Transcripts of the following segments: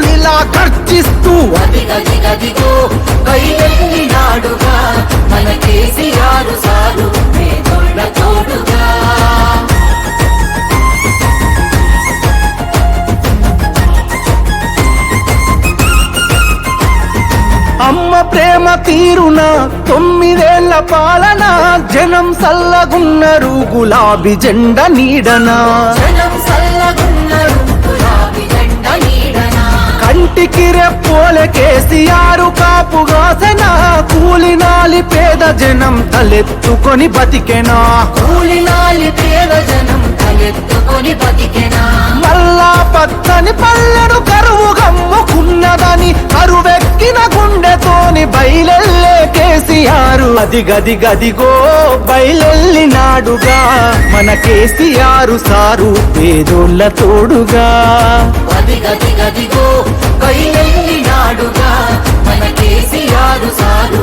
పెప్పులిలా గర్జిస్తూ. అదిగదిగదిగో కైలెల్లినాడుగా మన కేసీఆర్ సారు పేదోళ్ళ తోడుగా. అమ్మ ప్రేమ తీరున తొమ్మిదేళ్ళ పాలన జనం సల్లగున్నరు గులాబీ జెండ నీడనా. జనం కంటికి రెప్పోలే కేసీఆర్ కాపుగాసన కూలినాలి పేద జనం తలెత్తుకొని బతికెనా? కూలినాలి పేద జనం తలెత్తుకొని బతికెనా? మల్లా పచ్చని పల్లెను కరువు గమ్ముకున్నదని కరువెక్కిన గుండెతోని బయలెల్లే కేసీఆర్. అది గది గదిగో బయలెల్లినాడుగా మన కేసీఆర్ సారు పేదోళ్ళ తోడుగా. అదిగదిగదిగో కైలెల్లినాడుగా మన కేసీఆర్ సారు.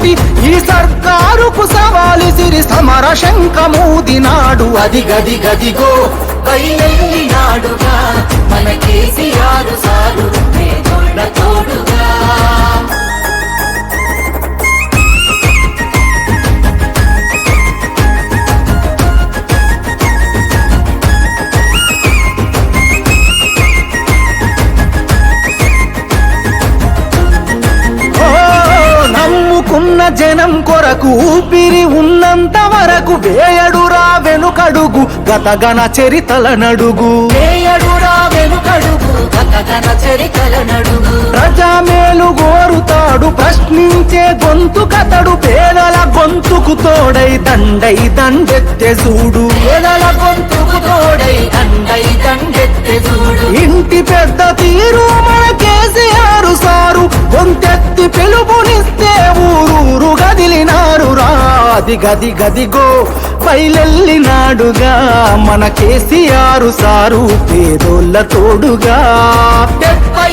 ముంచేటి ఈ సర్కారుకు సవాలు సిరి సమర శంఖమూది నాడు. అది గది గదిగో కైలెల్లినాడుగా మన కేసీఆర్ సారు జనం కొరకు ఊపిరి ఉన్నంత వరకు వేయడురా వెనుకడుగు గతగన చరితల నడుగు. వేయడురా వెనుకడుగు గతగన చరికల నడుగు. ప్రజామేలు గోరుతాడు ప్రశ్నించే గొంతు కతడు పేదల గొంతుకు తోడై దండై దండెత్తె చూడు. పేదల గొంతుకు తోడై దండై దండెత్తె చూడు. ఇంటి పెద్ద తీరు మన గది గది గదిగో పైలెల్లినాడుగా మన కేసీఆర్ సారు పేదోళ్ళ తోడుగా. డెబ్బై